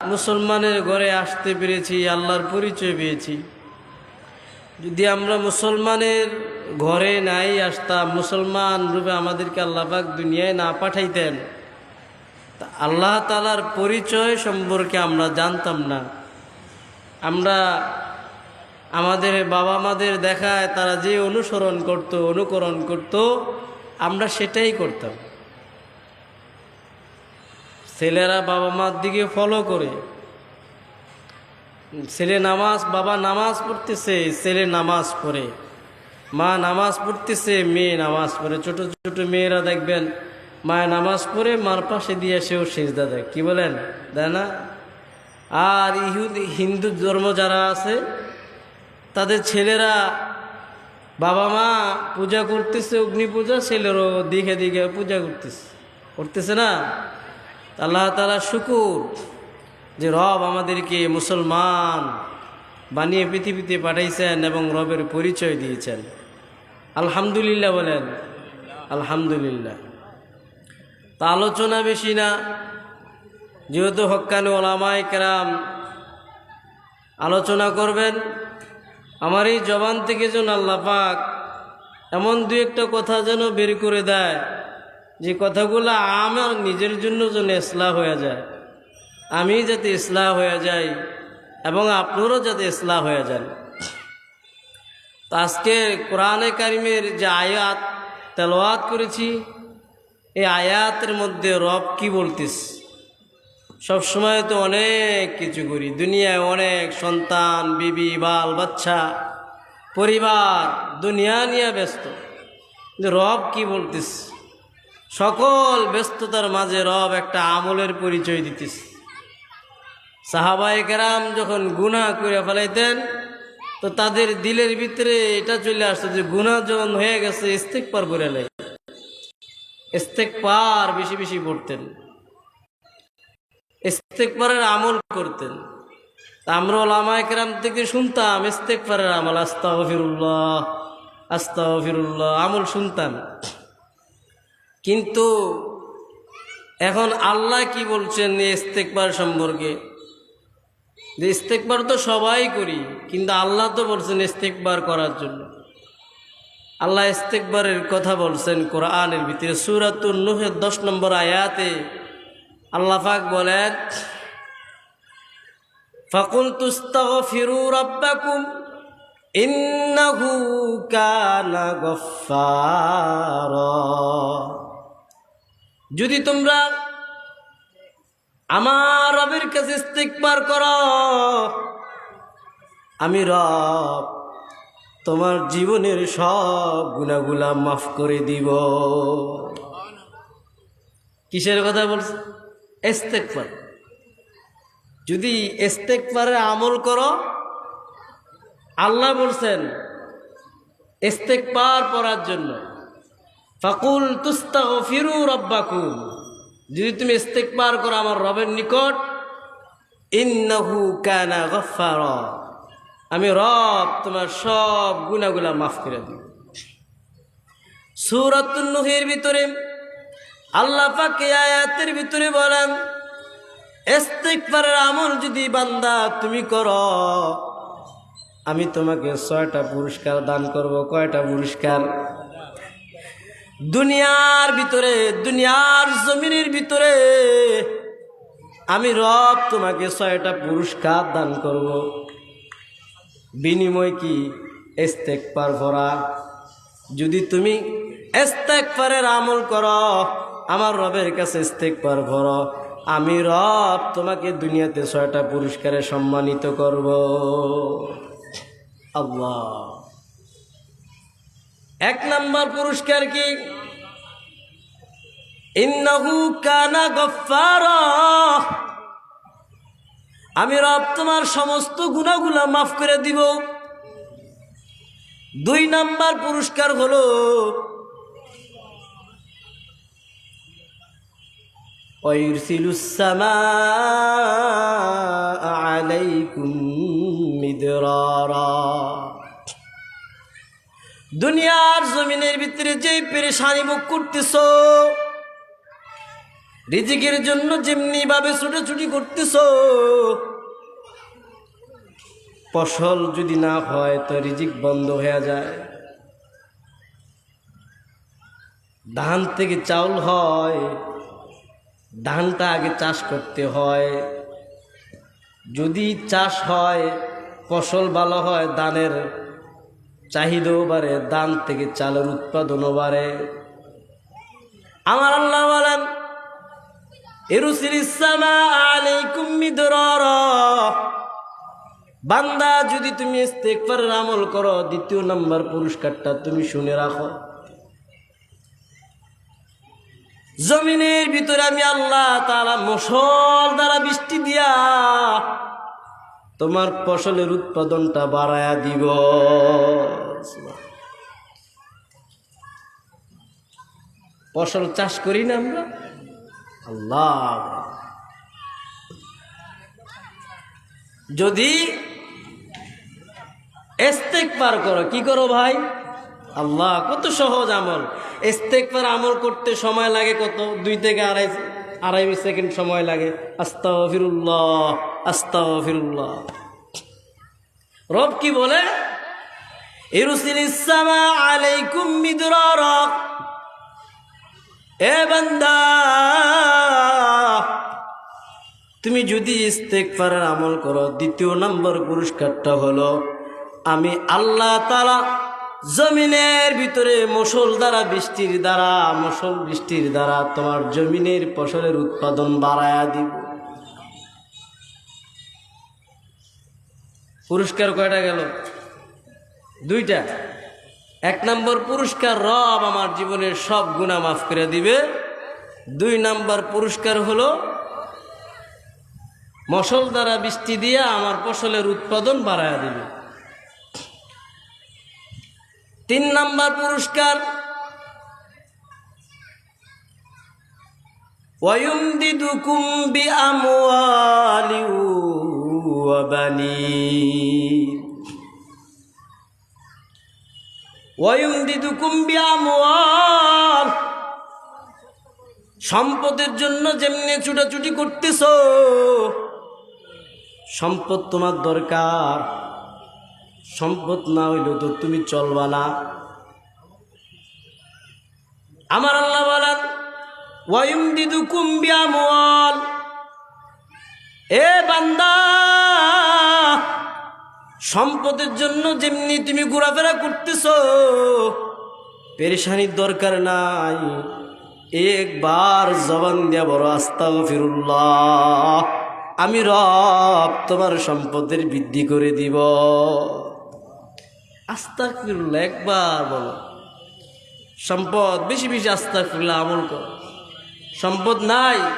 মুসলমানের ঘরে আসতে পেরেছি, আল্লাহর পরিচয় পেয়েছি। যদি আমরা মুসলমানের ঘরে নাই আসতাম, মুসলমান রূপে আমাদেরকে আল্লাহবাক দুনিয়ায় না পাঠাইতেন, তা আল্লাহ তালার পরিচয় সম্পর্কে আমরা জানতাম না। আমরা আমাদের বাবা মাদের দেখায় তারা যে অনুসরণ করত, অনুকরণ করত, আমরা সেটাই করতাম। ছেলেরা বাবা মার দিকে ফলো করে। ছেলে নামাজ, বাবা নামাজ পড়তেছে, ছেলে নামাজ পড়ে। মা নামাজ পড়তেছে, মেয়ে নামাজ পড়ে। ছোট ছোট মেয়েরা দেখবেন মায়ের নামাজ পড়ে, মার পাশে দিয়ে সেও সেজদা দেয়। কি বলেন? দেয় না? আর ইহুদ, হিন্দু ধর্ম যারা আছে, তাদের ছেলেরা বাবা মা পূজা করতেছে অগ্নি পূজা ছেলেরও দিকে দিকে পূজা করতেছে। করতেছে না? আল্লাহ তালা শুকুর যে রব আমাদেরকে মুসলমান বানিয়ে পৃথিবীতে পাঠাইছেন এবং রবের পরিচয় দিয়েছেন। আলহামদুলিল্লাহ বলেন, আলহামদুলিল্লাহ। তা আলোচনা বেশি না, যেহেতু হক্কানি ওলামাই কেরাম আলোচনা করবেন, আমার এই জবান থেকে যেন আল্লাহ পাক এমন দু একটা কথা যেন বের করে দেয়। যে কথাগুলো আমার নিজের জন্য যেন ইসলাহ হয়ে যায়, আমি যাতে ইসলাহ হয়ে যাই এবং আপনারও যাতে ইসলাহ হয়ে যান। তো আজকে কোরআনে কারিমের যে আয়াত তেলোয়াত করেছি, এই আয়াতের মধ্যে রব কি বলতিস? সব সময় তো অনেক কিছু করি, দুনিয়ায় অনেক সন্তান, বিবি, বাল, বাচ্চা, পরিবার, দুনিয়া নিয়ে ব্যস্ত। রব কি বলতিস? সকল ব্যস্ততার মাঝে রব একটা আমলের পরিচয় দিতিস সাহাবাই কেরাম যখন গুণা করে ফেলাইতেন, তো তাদের দিলের ভিতরে এটা চলে আসতো যে গুণা যখন হয়ে গেছে ইস্তেক পার করে নেয়। ইস্তেক পার বেশি বেশি পড়তেন। ইস্তেকবারের আমল করতেন। আমরা ওলামায় কেরাম থেকে শুনতাম ইস্তেকবারের আমল আস্তা ফিরুল্লাহ আস্তা ফিরুল্লাহ আমল শুনতাম। কিন্তু এখন আল্লাহ কি বলছেন ইস্তেকবার সম্পর্কে? যে ইস্তেকবার তো সবাই করি, কিন্তু আল্লাহ তো বলছেন ইস্তেকবার করার জন্য। আল্লাহ ইস্তেকবারের কথা বলছেন কোরআনের ভিতরে সুরাতুল নুহের দশ নম্বর আয়াতে আল্লাহ পাক বলেন ফাকুল তুস্তাগফিরু রাব্বাকুম, ইন্নাহু কানা গফফারা। যদি তোমরা আমার রবের কাছে ইস্তিকবার করো, আমি রব তোমার জীবনের সব গুণাগুলা মাফ করে দিব। কিসের কথা বলছে? ইস্তেকবার। যদি ইস্তেকবারে আমল করো, আল্লাহ বলছেন, ইস্তেকবার পড়ার জন্য। ফাকুল তুস্তাগ ফিরু রব্বাকুম। যদি তুমি ইস্তেকবার করো আমার রবের নিকট, ইন্নাহু কানা গফারা আমি রব তোমার সব গুণাগুলা মাফ করে দিব। সুরাতুন নুহের ভিতরে আল্লাহ পাকে আয়াতের ভিতরে বলেন ইস্তেকবারের আমল যদি বান্দা তুমি করো, আমি তোমাকে ছয়টা পুরস্কার দান করব। কয়টা পুরস্কার? দুনিয়ার ভিতরে, দুনিয়ার জমিনের ভিতরে আমি রব তোমাকে ছয়টা পুরস্কার দান করব। বিনিময় কি? এস্তেক পার ভরা। যদি তুমি ইস্তেকবারের আমল করো, আমার রবের কাছে এস্তেক পার ভরো। আমি রব তোমাকে দুনিয়াতে ছয়টা পুরস্কারে সম্মানিত করব। আল্লাহ। এক নাম্বার পুরস্কার কি? আমি রব তোমার সমস্ত গুণাগুলা মাফ করে দিব। দুই নাম্বার পুরস্কার হলো আলাইকুম মিদরারা। দুনিয়ার জমিনের ভিতরে যেই পেরেশানি মুখ করতেছ, রিজিকের জন্য যেমনি ভাবে ছুটাছুটি করতেছ, ফসল যদি না হয় তো রিজিক বন্ধ হয়ে যায়। ধান থেকে চাউল হয়, ধানটা আগে চাষ করতে হয়। যদি চাষ হয়, ফসল ভালো হয়, ধানের চাহিদাও বাড়ে ধান থেকে চালের উৎপাদনও বাড়ে। আমার আল্লাহ বলেন বান্দা, যদি তুমি ইস্তেকফারের আমল করো, দ্বিতীয় নাম্বার পুরস্কারটা তুমি শুনে রাখো। জমিনের ভিতরে আমি আল্লাহ তাআলা মশল দ্বারা বৃষ্টি দিয়া তোমার ফসলের উৎপাদনটা বাড়ায়া দিব। ফসল চাষ করি না আমরা? আল্লাহ। যদি এস্তেক পার করো, কি করো ভাই? আল্লাহ, কত সহজ আমল। এস্তেক পার আমল করতে সময় লাগে কত? দুই থেকে আড়াই আড়াই সেকেন্ড সময় লাগে। আস্তা ফিরুল্লাহ আস্তা ফিরুল্লাহ রব কি বলে? তুমি যদি ইস্তেকফারের আমল করো, দ্বিতীয় নম্বর পুরস্কারটা হলো, আমি আল্লাহ তালা জমিনের ভিতরে মশল দ্বারা, বৃষ্টির দ্বারা, মশল বৃষ্টির দ্বারা তোমার জমিনের ফসলের উৎপাদন বাড়ায়া দিব। পুরস্কার কয়টা গেল দুইটা এক নম্বর পুরস্কার রব আমার জীবনের সব গুণা মাফ করে দিবে দুই নম্বর পুরস্কার হলো মশল দ্বারা বৃষ্টি দিয়ে আমার ফসলের উৎপাদন বাড়ায় দিবে তিন নাম্বার পুরস্কার ويمددكم بأموال وبنين ويمددكم بأموال সম্পদের জন্য যেমনি ছুটাছুটি করতেছ সম্পদ তোমার দরকার সম্পদ না হইলেও তো তুমি চলবা না আমার আল্লাহ বলেন ওয়াইম দিদু কুম্বিয়া মোয়াল এ বান্দা সম্পদের জন্য যেমনি তুমি ঘোরাফেরা করতেছ, পেরেশানির দরকার নাই। একবার জবান দিয়া বড় আস্তা ফিরুল্লাহ আমি রব তোমার সম্পদের বৃদ্ধি করে দিব। আস্তা ফিরুল্লাহ একবার বলো। সম্পদ, বেশি বেশি আস্তা ফিরুল্লাহ আমল কর। সম্পদ নাই।